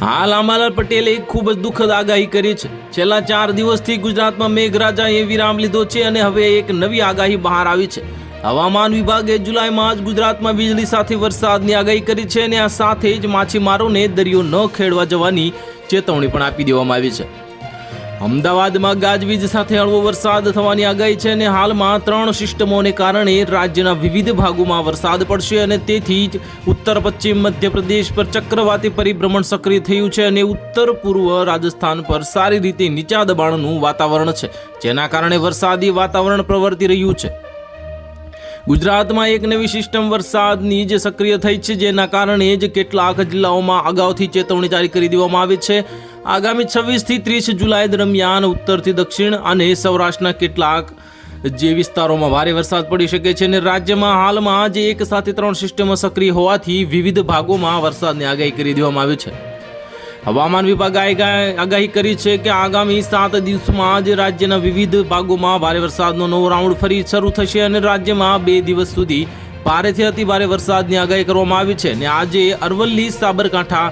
હાલ આંબાલાલ પટેલે ખૂબ જ દુઃખદ આગાહી કરી છે. છેલ્લા ચાર દિવસથી ગુજરાતમાં મેઘરાજાએ વિરામ લીધો છે અને હવે એક નવી આગાહી બહાર આવી છે. હવામાન વિભાગે જુલાઈમાં જ ગુજરાતમાં વીજળી સાથે વરસાદની આગાહી કરી છે અને આ સાથે જ માછીમારોને દરિયો ન ખેડવા જવાની ચેતવણી પણ આપી દેવામાં આવી છે. અમદાવાદમાં ગાજવીજ સાથે હળવો વરસાદ થવાની આગાહી છે અને હાલમાં ત્રણ સિસ્ટમોને કારણે રાજ્યના વિવિધ ભાગોમાં વરસાદ પડશે અને તેથી જ ઉત્તર પશ્ચિમ મધ્યપ્રદેશ પર ચક્રવાતી પરિભ્રમણ સક્રિય થયું છે અને ઉત્તર પૂર્વ રાજસ્થાન પર સારી રીતે નીચા દબાણનું વાતાવરણ છે, જેના કારણે વરસાદી વાતાવરણ પ્રવર્તી રહ્યું છે. ગુજરાતમાં એક નવી સિસ્ટમ વરસાદની જે સક્રિય થઈ છે, જેના કારણે જ કેટલાક જિલ્લાઓમાં અગાઉથી ચેતવણી જારી કરી દેવામાં આવી છે. આગામી છવ્વીસથી ત્રીસ જુલાઈ દરમિયાન ઉત્તરથી દક્ષિણ અને સૌરાષ્ટ્રના કેટલાક જે વિસ્તારોમાં ભારે વરસાદ પડી શકે છે અને રાજ્યમાં હાલમાં જે એક સાથે ત્રણ સિસ્ટમો સક્રિય હોવાથી વિવિધ ભાગોમાં વરસાદની આગાહી કરી દેવામાં આવી છે. હવામાન વિભાગે આગાહી કરી છે કે આગામી સાત દિવસમાં જ રાજ્યના વિવિધ ભાગોમાં ભારે વરસાદનો નવો રાઉન્ડ ફરી શરૂ થશે અને રાજ્યમાં બે દિવસ સુધી ભારેથી અતિ ભારે વરસાદની આગાહી કરવામાં આવી છે. અને આજે અરવલ્લી, સાબરકાંઠા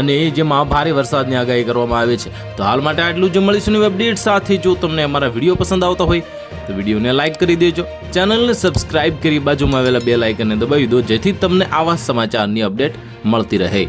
અને જેમાં ભારે વરસાદની આગાહી કરવામાં આવી છે. તો હાલ માટે આટલું જ. મળીશું અપડેટ સાથે. જો તમને અમારા વીડિયો પસંદ આવતા હોય, તો વિડીયોને લાઇક કરી દેજો. ચેનલને સબસ્ક્રાઇબ કરી બાજુમાં આવેલા બે લાઇકનને દબાવી દો, જેથી તમને આવા સમાચારની અપડેટ મળતી રહે.